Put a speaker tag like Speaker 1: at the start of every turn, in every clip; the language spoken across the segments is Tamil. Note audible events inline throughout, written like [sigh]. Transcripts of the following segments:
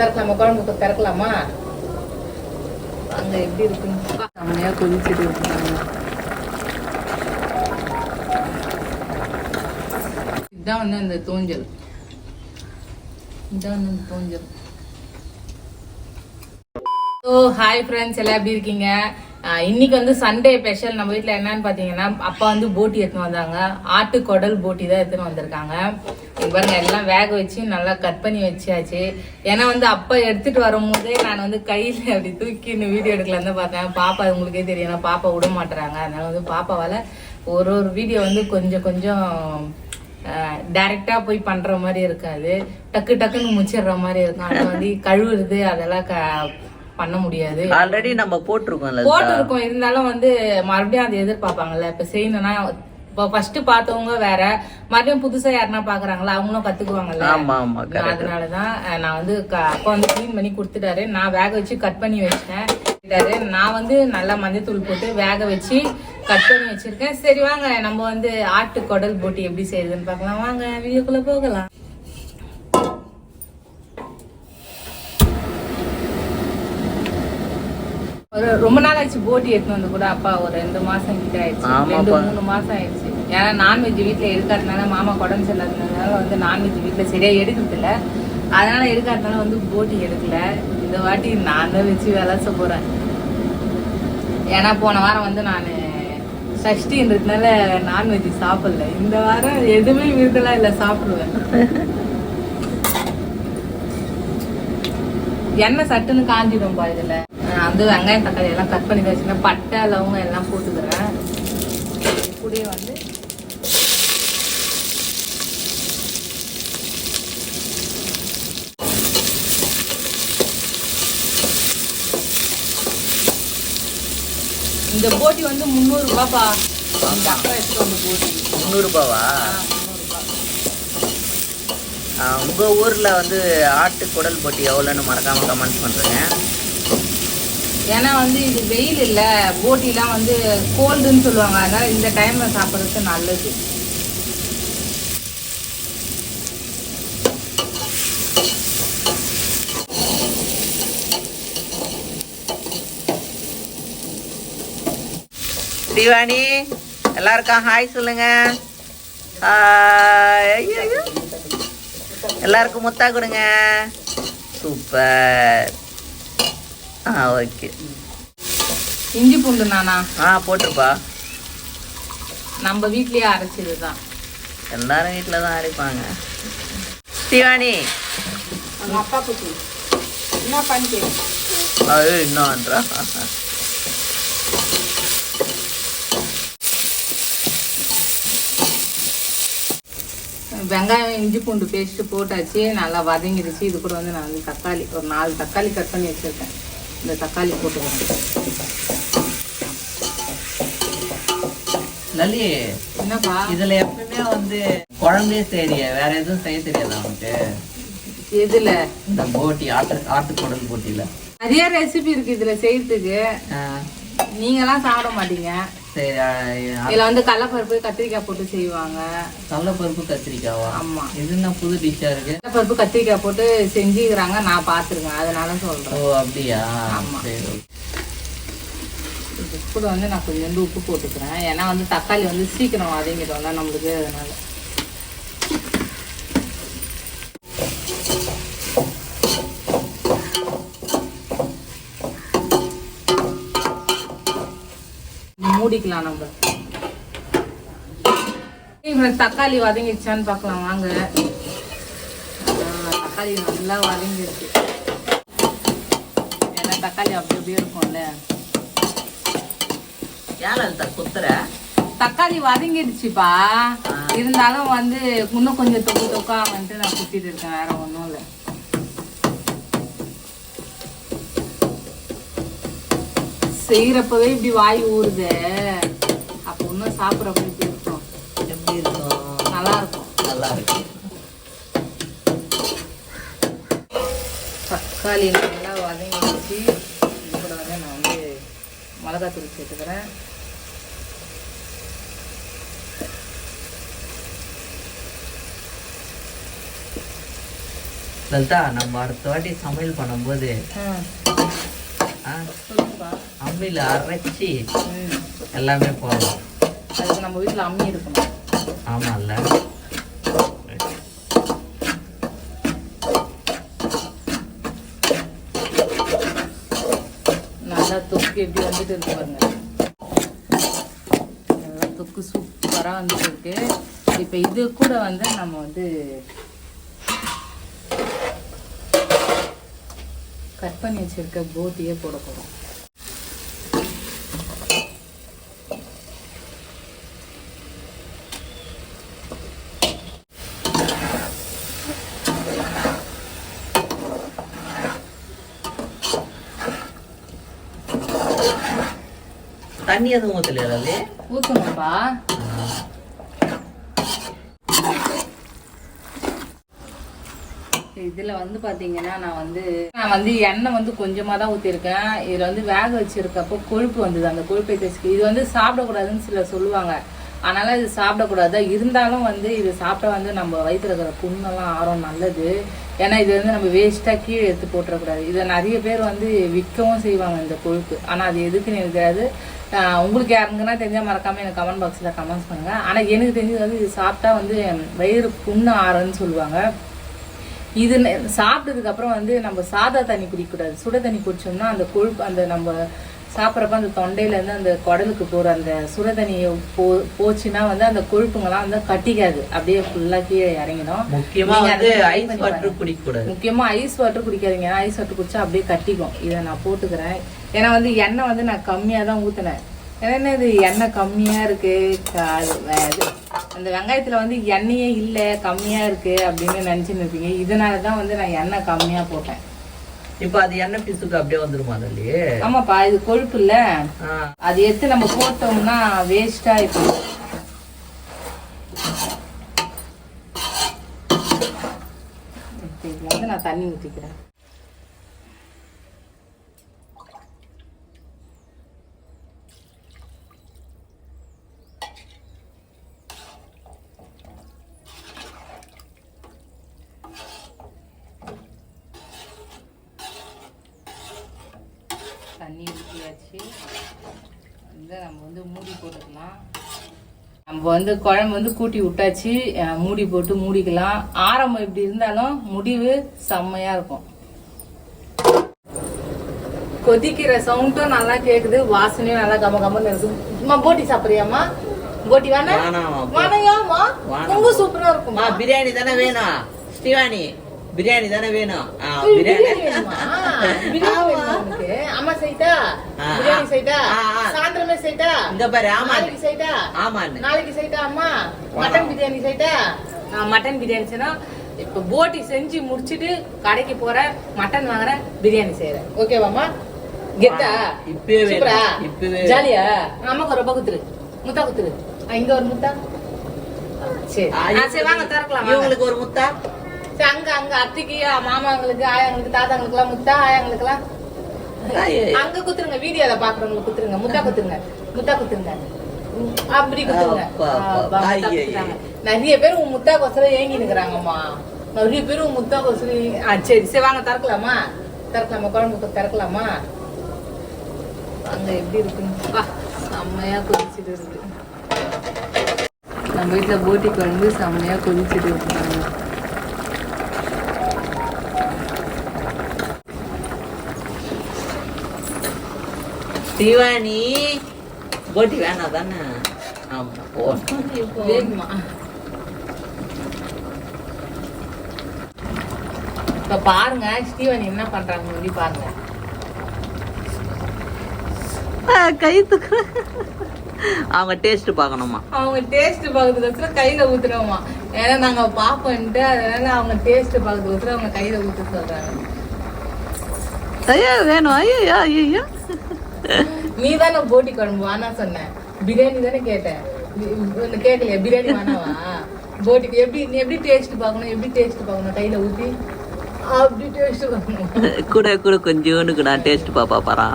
Speaker 1: திறக்கலாமா? குழம்பு திறக்கலாமா? அங்க எப்படி இருக்குன்னு செம்மையா கொதிச்சுட்டு இதுதான் வந்து அந்த தூஞ்சல். இதுதான் வந்து அந்த தூஞ்சல். ஸோ ஹாய் ஃப்ரெண்ட்ஸ் எல்லாம் எப்படி இருக்கீங்க? இன்னைக்கு வந்து சண்டே ஸ்பெஷல் நம்ம வீட்டில் என்னன்னு பார்த்தீங்கன்னா அப்பா வந்து போட்டி எடுத்துன்னு வந்தாங்க. ஆட்டு குடல் போட்டி தான் எடுத்துன்னு வந்திருக்காங்க. பாருங்க எல்லாம் வேக வச்சு நல்லா கட் பண்ணி வச்சாச்சு. ஏன்னா வந்து அப்பா எடுத்துட்டு வரும்போதே நான் வந்து கையில் அப்படி தூக்கி இந்த வீடியோ எடுக்கலான்னு தான் பார்த்தேன். பாப்பா உங்களுக்கே தெரியும் ஏன்னா பாப்பா விட மாட்டுறாங்க. அதனால வந்து பாப்பாவால் ஒரு ஒரு வீடியோ வந்து கொஞ்சம் கொஞ்சம் டைரக்டா போய் பண்ற மாதிரி இருக்காது. டக்கு டக்குன்னு முச்சிடுற மாதிரி இருக்கும். அது வந்து கழுவுறது அதெல்லாம் க- பண்ண முடியாது.
Speaker 2: ஆல்ரெடி நம்ம போட்டிருக்கோம்ல
Speaker 1: போட்டு இருக்கோம் இருந்தாலும் வந்து மறுபடியும் அதை எதிர்பார்ப்பாங்கல்ல. இப்ப செய்யணும்னா இப்போ ஃபர்ஸ்ட் பார்த்தவங்க வேற. மறுபடியும் புதுசா யாருன்னா பாக்குறாங்களா அவங்களும் கத்துக்குவாங்கல்ல?
Speaker 2: ஆமா ஆமா correct.
Speaker 1: அதனாலதான் நான் வந்து அப்பா வந்து க்ளீன் பண்ணி கொடுத்துட்டாரு. நான் வேக வச்சு கட் பண்ணி வச்சிட்டேன். நான் வந்து நல்லா மஞ்சத்தூள் போட்டு வேக வச்சு கட் பண்ணி வச்சிருக்கேன். சரி வாங்க. நம்ம வந்து ஆட்டு குடல் போட்டி எப்படி செய்யுதுன்னு பார்க்கலாம். வாங்க வீடியோக்குள்ள போகலாம். ரொம்ப நாள் ஆச்சு போட்டி எடுத்து வந்து கூட அப்பா ஒரு ரெண்டு மாசம் கிட்ட ஆயிடுச்சு. ரெண்டு. மூணு மாசம் ஆயிடுச்சு. ஏன்னா நான்வெஜ் வீட்ல எடுக்காதனால மாமா உடம்பு சரியில்லாதனால வந்து நான்வெஜ் வீட்ல சரியா எடுக்கிறது இல்ல. அதனால எடுக்காதனால வந்து போட்டி எடுக்கல. இந்த வாட்டி நான் தான் வச்சு விளாச போறேன். ஏன்னா போன வாரம் வந்து நான் சஷ்டின்றதுனால நான்வெஜ் சாப்பிடல. இந்த வாரம் எதுவுமே விருதெல்லாம் இல்லை சாப்பிடுவேன். [laughs] எண்ணெய் சட்டுன்னு காஞ்சிடும்பா இதுல. நான் வந்து வெங்காயம் தக்காளி எல்லாம் கட் பண்ணி வச்சுருக்கேன் பட்டை லவங்கம் எல்லாம் போட்டுக்கிறேன் கூடயே வந்து இந்த போட்டி வந்து முந்நூறு ரூபாப்பா. இந்த அப்பா எடுத்துட்டு வந்த போட்டி.
Speaker 2: முந்நூறு ரூபாவா?
Speaker 1: ஆ, முந்நூறு ரூபாய்.
Speaker 2: ஆ, உங்க ஊர்ல வந்து ஆட்டு குடல் போட்டி எவ்வளோன்னு மறக்காம கமெண்ட் பண்றேங்க.
Speaker 1: ஏன்னா வந்து இது வெயில் இல்லை போட்டிலாம் வந்து கோல்டுன்னு சொல்லுவாங்க. அதனால் இந்த டைமில் சாப்பிட்றது நல்லது.
Speaker 2: திவானி எல்லாருக்கும் ஹாய் சொல்லுங்க. ஹாய் ஐயோ, எல்லாருக்கும் முத்தா கொடுங்க. சூப்பர். ஆ ஓகே.
Speaker 1: இஞ்சி பூண்டு நானா?
Speaker 2: ஆ போட்டுருப்பா
Speaker 1: நம்ம வீட்லயே அரைச்சது தான்
Speaker 2: எல்லாரும் வீட்டில் தான் அரைப்பாங்க. ஸ்ரீவாணி
Speaker 1: அவங்க அப்பா குட்டி. என்ன பண்ணிட்டு
Speaker 2: ஐயோ இன்னும்ன்றா
Speaker 1: வெங்காயம் இஞ்சி பூண்டு பேஸ்ட் போட்டாச்சு நல்லா வதங்கிடுச்சு. இது கூட வந்து நான் வந்து தக்காளி ஒரு நாலு தக்காளி கட் பண்ணி வச்சிருக்கேன். இந்த தக்காளி போட்டுக்கிறேன்
Speaker 2: லலி
Speaker 1: என்னப்பா?
Speaker 2: இதுல எப்பவுமே வந்து குழம்பே தெரிய வேற எதுவும் செய்ய தெரியாதா உனக்கு?
Speaker 1: எதுல?
Speaker 2: இந்த போட்டி ஆட்டு ஆட்டு குடல் போட்டியில.
Speaker 1: நிறைய ரெசிபி இருக்கு இதுல செய்யறதுக்கு.
Speaker 2: ஆ,
Speaker 1: நீங்கெல்லாம் சாப்பிட மாட்டீங்க. இதுல வந்து கடலப்பருப்பு கத்திரிக்காய் போட்டு செய்வாங்க.
Speaker 2: கடலைப்பருப்பு கத்திரிக்காவா?
Speaker 1: ஆமா.
Speaker 2: இது என்ன புது டிஷ்ஷா இருக்கு?
Speaker 1: கடலப்பருப்பு கத்திரிக்காய் போட்டு செஞ்சுக்கிறாங்க. நான் பார்த்துருக்கேன். அதனால
Speaker 2: ஓ
Speaker 1: சொல்றேன்
Speaker 2: அப்படியா?
Speaker 1: ஆமா. கூட வந்து நான் கொஞ்சோண்டு உப்பு போட்டுக்கிறேன். ஏன்னா வந்து தக்காளி வந்து சீக்கிரம் வதங்கிடும்ல நம்மளுக்கு அதனால. மூடிக்கலாம் நம்ம. தக்காளி வதங்கிடுச்சான்னு பார்க்கலாம் வாங்க. தக்காளி நல்லா வதங்கிடுச்சு. ஏன்னா தக்காளி அப்படி அப்படியே இருக்கும்ல.
Speaker 2: குத்துற?
Speaker 1: தக்காளி வதங்கிடுச்சுப்பா. இருந்தாலும் வந்து இன்னும் கொஞ்சம் தொக்கு தொக்கா வந்துட்டு நான் குத்திட்டு இருக்கேன் வேற ஒன்றும் செய்யறப்பவே இப்படி வாய் ஊறுதே. அப்போ இன்னும் சாப்பிட்றப்ப இப்படி இருக்கும்?
Speaker 2: எப்படி இருக்கும்?
Speaker 1: நல்லா இருக்கும்
Speaker 2: நல்லா இருக்கு.
Speaker 1: தக்காளி நல்லா வதங்கிடுச்சு இது கூட வந்து நான் வந்து மிளகாத்தூள் சேர்த்துக்கிறேன்.
Speaker 2: லலிதா நம்ம அடுத்த வாட்டி சமையல் பண்ணும்போது அம்மியில அரைச்சி எல்லாமே போடலாம்
Speaker 1: அதுக்கு நம்ம வீட்டில் அம்மி இருக்கணும்
Speaker 2: ஆமால்ல.
Speaker 1: நல்லா தொக்கு எப்படி வந்துட்டு இருக்கு பாருங்க. நல்லா தொக்கு சூப்பராக வந்துட்டு இருக்கு. இப்போ இது கூட வந்து நம்ம வந்து கட் பண்ணி வச்சிருக்க போட்டியே போட போகிறோம்
Speaker 2: தண்ணி எதுவும் ஊற்றலையா
Speaker 1: ஊற்றணும்ப்பா இதில் வந்து பார்த்தீங்கன்னா நான் வந்து நான் வந்து எண்ணெய் வந்து கொஞ்சமாக தான் ஊற்றிருக்கேன் இதில் வந்து வேக வச்சுருக்கப்போ கொழுப்பு வந்தது. அந்த கொழுப்பை தேய்ச்சி இது வந்து சாப்பிடக்கூடாதுன்னு சில சொல்லுவாங்க. அதனால் இது சாப்பிடக்கூடாது. இருந்தாலும் வந்து இது சாப்பிட்டா வந்து நம்ம வயிற்றுல இருக்கிற புண்ணெல்லாம் ஆறும் நல்லது. ஏன்னா இது வந்து நம்ம வேஸ்ட்டாக கீழே எடுத்து போட்டுறக்கூடாது. இதை நிறைய பேர் வந்து விற்கவும் செய்வாங்க இந்த கொழுப்பு. ஆனால் அது எதுக்குன்னு எனக்கு தெரியாது. உங்களுக்கு யாருங்கன்னா தெரிஞ்சால் மறக்காமல் எனக்கு கமெண்ட் பாக்ஸில் கமெண்ட்ஸ் பண்ணுங்கள் ஆனால் எனக்கு தெரிஞ்சது வந்து இது சாப்பிட்டா வந்து வயிறு புண்ணு ஆறுன்னு சொல்லுவாங்க. இது சாப்பிட்டதுக்கு அப்புறம் வந்து நம்ம சாதா தண்ணி குடிக்கக்கூடாது. சுட தண்ணி குடிச்சோம்னா அந்த கொழுப்பு அந்த நம்ம சாப்பிட்றப்ப அந்த தொண்டையில இருந்து அந்த குடலுக்கு போற அந்த சுட தண்ணி போ போச்சுன்னா வந்து அந்த கொழுப்புங்கெல்லாம் வந்து கட்டிக்காது. அப்படியே ஃபுல்லா கீழே இறங்கிடும்.
Speaker 2: முக்கியமா
Speaker 1: நீங்க
Speaker 2: வந்து ஐஸ் வாட்டர்
Speaker 1: பாருங்க.
Speaker 2: குடிக்க கூடாது
Speaker 1: முக்கியமா ஐஸ் வாட்டர் குடிக்காதீங்க. ஐஸ் வாட்டர் குடிச்சா அப்படியே கட்டிக்கும். இதை நான் போட்டுக்கிறேன். ஏன்னா வந்து எண்ணெய் வந்து நான் கம்மியா தான் ஊத்துனேன். ஏன்னா இது எண்ணெய் கம்மியா இருக்கு. க- அது அந்த வெங்காயத்துல வந்து எண்ணெயே இல்லை கம்மியா இருக்கு அப்படின்னு நினைச்சுன்னு இருப்பீங்க. இதனால தான் வந்து நான் எண்ணெய் கம்மியா போட்டேன்.
Speaker 2: இப்ப அது எண்ணெய் பீஸுக்கு அப்படியே வந்துருமா லலி
Speaker 1: ஆமாப்பா இது கொழுப்பு இல்ல. அது எடுத்து நம்ம போட்டோம்னா வேஸ்டா இப்ப வந்து நான் தண்ணி ஊத்திக்கிறேன். ஊற்றியாச்சு வந்து நம்ம வந்து மூடி போட்டுக்கலாம். நம்ம வந்து குழம்பு வந்து கூட்டி விட்டாச்சு. மூடி போட்டு மூடிக்கலாம். ஆரம்பம் இப்படி இருந்தாலும் முடிவு செம்மையா இருக்கும். கொதிக்கிற சவுண்டும் நல்லா கேக்குது. வாசனையும் நல்லா கம கமன்னு இருக்கு. அம்மா போட்டி சாப்பிடுறியாம்மா? போட்டி வேணா?
Speaker 2: வேணாம்.
Speaker 1: ரொம்ப சூப்பரா இருக்குமா
Speaker 2: அம்மா பிரியாணி தானே வேணும்? ஸ்ரீவாணி. பிரியாணி தானே வேணும் பிரியாணி?
Speaker 1: அம்மா செய்தா?
Speaker 2: ஆ,
Speaker 1: பிரியாணி
Speaker 2: ஆ.
Speaker 1: சாயந்தரமே செய்தா?
Speaker 2: இங்க பாரு ஆமா
Speaker 1: நாளைக்கு?
Speaker 2: ஆமான்னு
Speaker 1: நாளைக்கு செய்தா அம்மா? மட்டன் பிரியாணி செய்தா? நான் மட்டன் பிரியாணி செய்யணும். இப்ப போட்டி செஞ்சு முடிச்சிட்டு கடைக்கு போறேன் மட்டன் வாங்குறேன் பிரியாணி செய்யறேன் ஓகேவாம்மா கெத்தா
Speaker 2: இப்பவே இப்பவே.
Speaker 1: ஜாலியா அம்மாக்கு ஒரு ரூபா குத்துரு முத்தா குத்துரு இங்க ஒரு முத்தா சரி சரி வாங்க திறக்கலாம் வாங்க.
Speaker 2: இவங்களுக்கு ஒரு முத்தா
Speaker 1: சரி, அங்க அங்க அத்தைக்கு மாமாங்களுக்கு ஆயாங்களுக்கு தாத்தாங்களுக்கு எல்லாம் முத்தா ஆயாங்களுக்கு எல்லாம். அங்க குத்துருங்க வீடியோல பாக்குறவங்களுக்கு குத்துருங்க. முத்தா குத்துருங்க. முத்தா குத்துருங்க. அப்படி குத்துருங்க. நிறைய பேர் உன் முத்தா கொசரம் ஏங்கி நிக்கிறாங்கம்மா நிறைய பேர் உன் முத்தா கொசரம் சரி சரி வாங்க திறக்கலாமா? திறக்கலாமா? குழம்புக்கு திறக்கலாமா? அங்க எப்படி இருக்குன்னு செம்மையா கொதிச்சுட்டு இருக்கு. நம்ம வீட்டுல போட்டி குழம்பு செம்மையா கொதிச்சுட்டு இருக்காங்க.
Speaker 2: ஸ்ரீவாணி போட்டி வேணாம் தானே ஆமா
Speaker 1: இப்ப பாருங்க ஸ்டீவன் என்ன பண்றாங்க முன்னாடி பாருங்க.
Speaker 2: கைத்துக்கு அவங்க டேஸ்ட் பார்க்கணுமா?
Speaker 1: அவங்க டேஸ்ட் பார்க்கறதுக்கு கையில ஊத்துறோமா? ஏன்னா நாங்க பாப்போம்ட்டு அதனால அவங்க டேஸ்ட் பார்க்கறதுக்கு அவங்க கையில ஊத்த சொல்றாங்க.
Speaker 2: ஐயா வேணும். ஐயா ஐயா.
Speaker 1: நீ தானே போட்டி குழம்பு வேணா சொன்ன. பிரியாணி தானே கேட்டேன். கேட்கலையா பிரியாணி வேணாவா போட்டிக்கு எப்படி நீ எப்படி டேஸ்ட் பார்க்கணும் எப்படி டேஸ்ட் பார்க்கணும் கையில ஊத்தி? அப்படி டேஸ்ட் பார்க்கணும்.
Speaker 2: கூட கூட கொஞ்சோண்டு கூட டேஸ்ட் பாப்பா பாரா.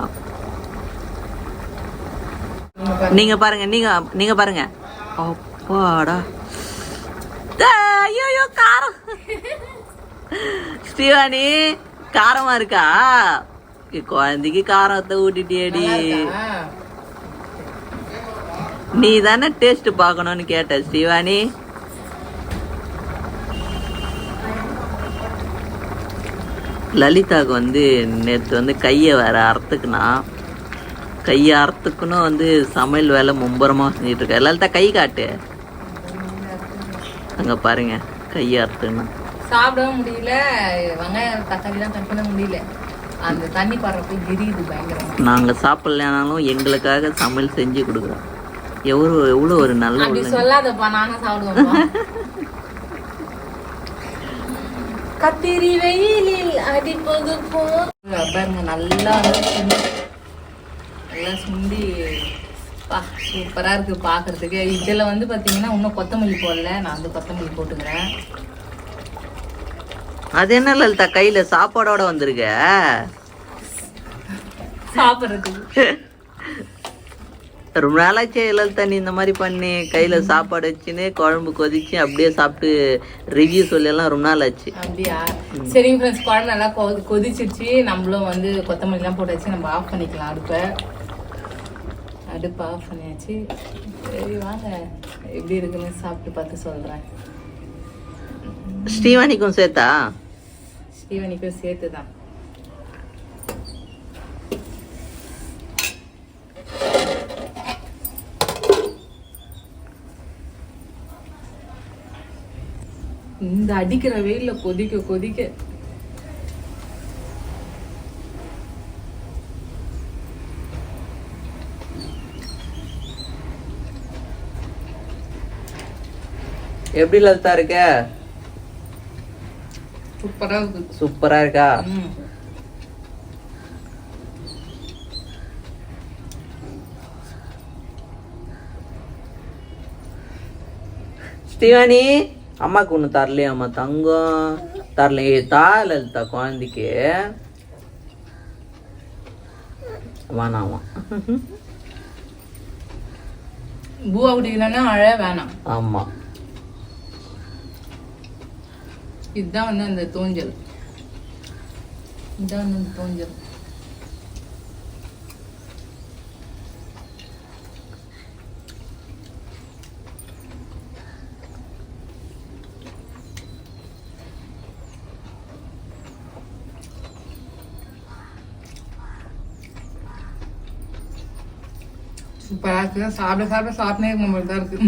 Speaker 1: நீங்க பாருங்க.
Speaker 2: நீங்க நீங்க பாருங்க. அப்பாடா. ஐயோ காரம். ஸ்ரீவாணி காரமா இருக்கா? குழந்தைக்கு காரத்தை ஊட்டிட்டியேடி? நீ தானே டேஸ்ட் பார்க்கணும்னு கேட்ட ஸ்ரீவாணி. லலிதாவுக்கு வந்து நேற்று வந்து கையை வேற அறுத்துக்குனா. கையை அறுத்துக்கணும் வந்து சமையல் வேலை மும்பரமாக செஞ்சுட்டு இருக்கா லலிதா கை காட்டு. அங்கே பாருங்க கையை அறுத்துக்கணும்
Speaker 1: சாப்பிடவும் முடியல வெங்காயம் தக்காளி எல்லாம் கட் பண்ண முடியல. அந்த தண்ணி படுறப்ப எரியுது பயங்கரமா.
Speaker 2: நாங்கள் சாப்பிட்லனாலும் எங்களுக்காக சமையல் செஞ்சு கொடுக்குறோம். எவ்வளோ எவ்வளோ ஒரு நல்ல
Speaker 1: அப்படி. சொல்லாதப்பா நானும் சாப்பிடுவேன்ப்பா. கத்திரி வெயிலில் அடிப்பது போ பாருங்க நல்லா நல்லா சுண்டி பா சூப்பரா இருக்கு பாக்குறதுக்கு. இதுல வந்து பாத்தீங்கன்னா இன்னும் கொத்தமல்லி போடல. நான் வந்து கொத்தமல்லி போட்டுக்கிறேன்.
Speaker 2: அது என்ன லலிதா கையில சாப்பாடோட வந்திருக்க?
Speaker 1: சாப்பிடுறதுக்கு
Speaker 2: ரொம்ப நாளாச்சே லலிதா நீ இந்த மாதிரி பண்ணி கையில சாப்பாடு வச்சுன்னு குழம்பு கொதிச்சு அப்படியே சாப்பிட்டு ரிவ்யூ சொல்லலாம் ரொம்ப நாள் ஆச்சு
Speaker 1: அப்படியா? சரிங்க ஃப்ரெண்ட்ஸ் குழம்பு நல்லா கொதிச்சிருச்சு. நம்மளும் வந்து கொத்தமல்லி எல்லாம் போட்டு வச்சு நம்ம ஆஃப் பண்ணிக்கலாம் அடுப்பை. அடுப்பு ஆஃப் பண்ணியாச்சு. சரி வாங்க. எப்படி இருக்குன்னு சாப்பிட்டு பார்த்து சொல்றேன்.
Speaker 2: ஸ்ரீவாணிக்கும் சேர்த்தா?
Speaker 1: தீவனிக்கும் சேர்த்து தான் இந்த அடிக்கிற வெயில்ல கொதிக்க கொதிக்க.
Speaker 2: எப்படி லலிதா இருக்க?
Speaker 1: சூப்பரா இருக்குது
Speaker 2: சூப்பரா இருக்கா. ஸ்ரீவாணி அம்மாக்கு ஒன்று தரலையாம்மா தங்கம் தரலையே. தா லலிதா குழந்தைக்கு. வேணாமா
Speaker 1: பூவா குடிக்கலன்னா அழ வேணாம்.
Speaker 2: ஆமா.
Speaker 1: இதுதான் வந்து அந்த தோஞ்சல். இதுதான் வந்து அந்த தோஞ்சல். சூப்பராக இருக்கு. சாப்பிட சாப்பிட சாப்பிட்டே மாதிரி தான் இருக்கு.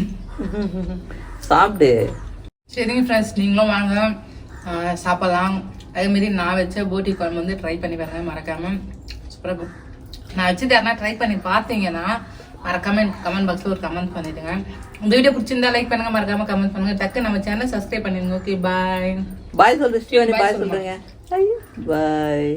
Speaker 2: சாப்பிடு.
Speaker 1: சரிங்க ஃப்ரெண்ட்ஸ் நீங்களும் வாங்க. சாப்பிடலாம். அதேமாரி நான் வச்ச போட்டி குழம்பு வந்து ட்ரை பண்ணி பாருங்க மறக்காம. சூப்பராக நான் வச்சது யாருனா ட்ரை பண்ணி பார்த்தீங்கன்னா மறக்காம எனக்கு கமெண்ட் பாக்ஸில் ஒரு கமெண்ட் பண்ணிடுங்க. இந்த வீடியோ பிடிச்சிருந்தா லைக் பண்ணுங்க மறக்காம கமெண்ட் பண்ணுங்க. டக்கு நம்ம சேனல் சப்ஸ்கிரைப் பண்ணிடுங்க. Okay bye
Speaker 2: bye
Speaker 1: Bye
Speaker 2: bye. சொல்றேங்க பாய்